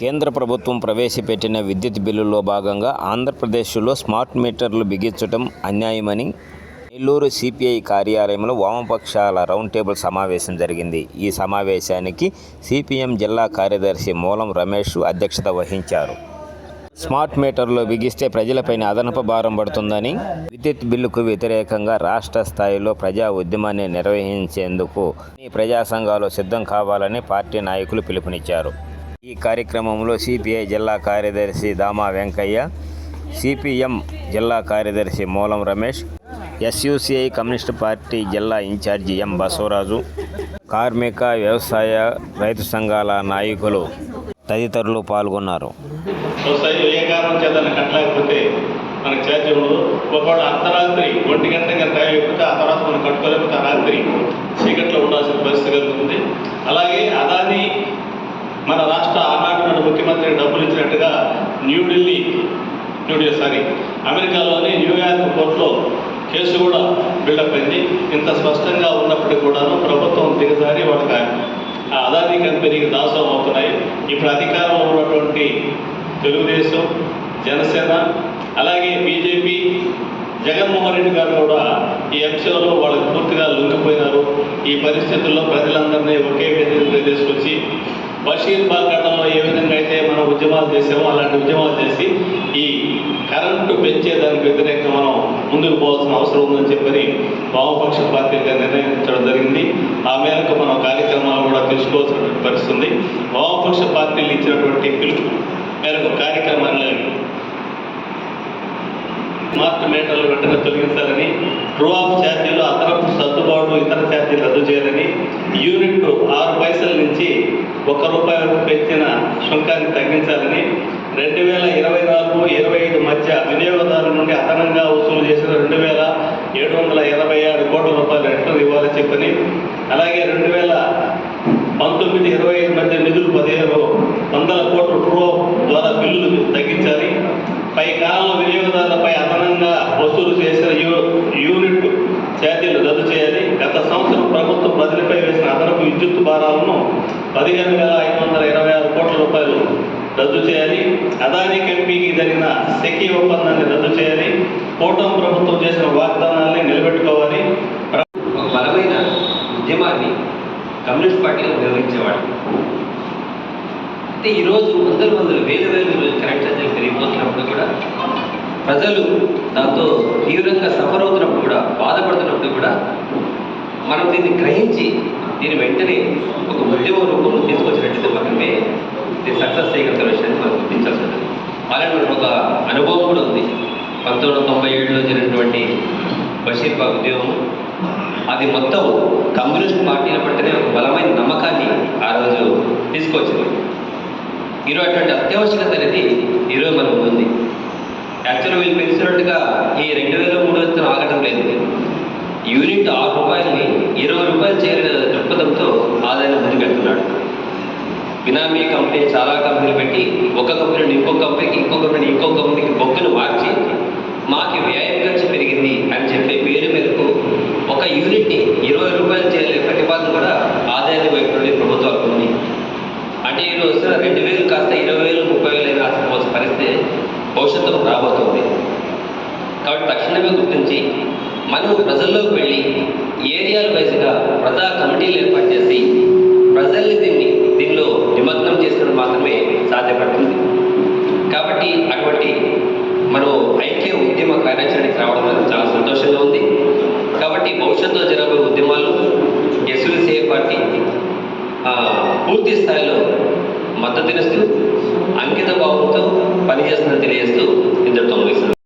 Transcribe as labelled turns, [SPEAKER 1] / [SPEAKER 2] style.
[SPEAKER 1] కేంద్ర ప్రభుత్వం ప్రవేశపెట్టిన విద్యుత్ బిల్లులో భాగంగా ఆంధ్రప్రదేశ్లో స్మార్ట్ మీటర్లు బిగించడం అన్యాయమని నెల్లూరు సిపిఐ కార్యాలయంలో వామపక్షాల రౌండ్ టేబుల్ సమావేశం జరిగింది. ఈ సమావేశానికి సిపిఎం జిల్లా కార్యదర్శి మూలం రమేష్ అధ్యక్షత వహించారు. స్మార్ట్ మీటర్లు బిగిస్తే ప్రజలపైన అదనపు భారం పడుతుందని విద్యుత్ బిల్లుకు వ్యతిరేకంగా రాష్ట్ర స్థాయిలో ప్రజా ఉద్యమాన్ని నిర్వహించేందుకు ఈ ప్రజా సంఘాలు సిద్ధం కావాలని పార్టీ నాయకులు పిలుపునిచ్చారు. ఈ కార్యక్రమంలో సిపిఐ జిల్లా కార్యదర్శి దామా వెంకయ్య సిపిఎం జిల్లా కార్యదర్శి Mulam Ramesh SUCI communist party జిల్లా ఇన్ఛార్జి ఎం బసవరాజు కార్మిక వ్యవసాయ రైతు సంఘాల నాయకులు తదితరులు పాల్గొన్నారు.
[SPEAKER 2] మనకు ఛార్జీ ఒకవేళ అర్ధరాత్రి ఒంటి గంట కనుక టైం అయిపోతే ఆ తర్వాత మనం కట్టుకోలేకపోతే రాత్రి చీకట్లో ఉండాల్సిన పరిస్థితి కలుగుతుంది అలాగే అదాని మన రాష్ట్ర ఆనాటి నాడు డబ్బులు ఇచ్చినట్టుగా న్యూఢిల్లీ న్యూఢిల్లీ సారీ అమెరికాలోని న్యూయార్క్ కోర్టులో కేసు కూడా బిల్డప్ అయింది. ఇంత స్పష్టంగా ఉన్నప్పటికీ కూడాను ప్రభుత్వం దిగజారి వాళ్ళకి ఆ అదానీ కంపెనీకి దాసం అవుతున్నాయి. ఇప్పుడు అధికారంలో ఉన్నటువంటి తెలుగుదేశం జనసేన అలాగే బీజేపీ జగన్మోహన్ రెడ్డి గారు కూడా ఈ అంశంలో వాళ్ళకి పూర్తిగా లొంగిపోయినారు. ఈ పరిస్థితుల్లో ప్రజలందరినీ ఒకే వేదిక తీసుకొచ్చి బషీర్ బాగ్ఘటంలో ఏ విధంగా మనం ఉద్యమాలు చేసామో అలాంటి ఉద్యమాలు చేసి ఈ కరెంటు పెంచేదానికి వ్యతిరేకంగా మనం ముందుకు పోవాల్సిన అవసరం ఉందని చెప్పని వామపక్ష పార్టీగా నిర్ణయించడం జరిగింది. ఆ మేరకు మనం కార్యక్రమాలు కూడా తెలుసుకోవాల్సినటువంటి పరిస్థితి ఉంది వామపక్ష పార్టీలు ఇచ్చినటువంటి పిలుపు మేరకు కార్యక్రమాన్ని మార్క్ మేటర్లు వెంటనే తొలగించాలని ట్రూ ఆఫ్ ఛార్జీలు అదనపు సర్దుబాటు ఇతర ఛార్జీలు రద్దు చేయాలని యూనిట్ ఆరు పైసల నుంచి ఒకరు శుల్కాన్ని తగ్గించాలని రెండు వేల ఇరవై నాలుగు ఇరవై ఐదు మధ్య వినియోగదారుల నుండి అదనంగా వసూలు చేసిన రెండు వేల ఏడు వందల ఇరవై ఆరు కోట్ల రూపాయలు రిటర్న్ ఇవ్వాలని చెప్పని అలాగే రెండు వేల పంతొమ్మిది ఇరవై ఐదు మధ్య నిధులు పదిహేను వందల కోట్ల ట్రూ ద్వారా బిల్లులు తగ్గించాలి. పై కాలంలో వినియోగదారులపై అదనంగా వసూలు చేసిన యూ యూనిట్ ఛార్జీలు రద్దు చేయాలి. గత సంవత్సరం ప్రభుత్వం ప్రజలపై వేసిన అదనపు విద్యుత్ భారాలను పదిహేను వేల ఐదు వందల ఇరవై ఆరు కోట్ల రూపాయలు రద్దు చేయాలి. అదానీ కంపెనీకి జరిగిన సెకీ ఒప్పందాన్ని రద్దు చేయాలి. కూటమి ప్రభుత్వం చేసిన వాగ్దానాల్ని నిలబెట్టుకోవాలి.
[SPEAKER 3] ఒక బలమైన ఉద్యమాన్ని కమ్యూనిస్ట్ పార్టీలో నిర్వహించేవాడు అయితే ఈరోజు వందలు వందలు వేల వేల ఈరోజు కరెంట్ ఛార్జీలు పెరిగిపోతున్నప్పుడు కూడా ప్రజలు దాంతో తీవ్రంగా సఫర్ అవుతున్నప్పుడు కూడా బాధపడుతున్నప్పుడు కూడా మనం దీన్ని గ్రహించి దీని వెంటనే ఒక ఉద్యమ రూపంలో తీసుకొచ్చినట్లయితే మాత్రమే ఇది సక్సెస్ చేయగలిగిన విషయాన్ని మనం గుర్తించాల్సి ఉంటుంది. అలాంటి ఒక అనుభవం కూడా ఉంది. పంతొమ్మిది వందల తొంభై ఏడులో జరిగినటువంటి బషీర్ బాగ్ ఉద్యమం అది మొత్తం కమ్యూనిస్ట్ పార్టీల పట్లనే ఒక బలమైన నమ్మకాన్ని ఆ రోజు తీసుకొచ్చింది. ఈరోజు అటువంటి అత్యావశ్యకత అనేది ఈరోజు మనం ఉంది. యాక్చువల్గా వీళ్ళు పెంచినట్టుగా ఈ రెండు వేల మూడు వందలు ఆగడం లేదు. యూనిట్ ఆరు రూపాయలని ఇరవై రూపాయలు చేరిన దృక్పథంతో ఆదాయం పెడుతున్నాడు. బినామీ కంపెనీ చాలా కంపెనీలు పెట్టి ఒక కంపెనీ నుండి ఇంకో కంపెనీకి ఇంకో కంపెనీ ఇంకో కంపెనీకి బొగ్గును మార్చి మాకు వ్యయం ఖర్చు పెరిగింది అని చెప్పే పేరు మేరకు ఒక యూనిట్ని ఇరవై రూపాయలు చేయలే ప్రతిపాదన కూడా ఆదాయాన్ని వైపు నుండి ప్రభుత్వాలకు ఉంది. అంటే ఈరోజు రోజు రెండు వేలు కాస్త ఇరవై వేలు ముప్పై వేలు అయినా ఆశపోవాల్సిన పరిస్థితి భవిష్యత్తులో రాబోతుంది. కాబట్టి తక్షణమే గుర్తించి మనం ప్రజల్లోకి వెళ్ళి ఏరియాల వైజ్గా ప్రజా కమిటీలు ఏర్పాటు చేసి ప్రజల్ని దీన్ని దీనిలో నిమగ్నం చేసుకోవడం మాత్రమే సాధ్యపడుతుంది. కాబట్టి అటువంటి మనం ఐక్య ఉద్యమ కార్యాచరణకి రావడం అనేది చాలా సంతోషంగా ఉంది. కాబట్టి భవిష్యత్తులో జరగబోయే ఉద్యమాలు ఎస్విసిఏ పార్టీ పూర్తి స్థాయిలో మద్దతునిస్తూ అంకిత భావంతో పనిచేస్తుందని తెలియజేస్తూ ఇంతటితో ముగిస్తుంది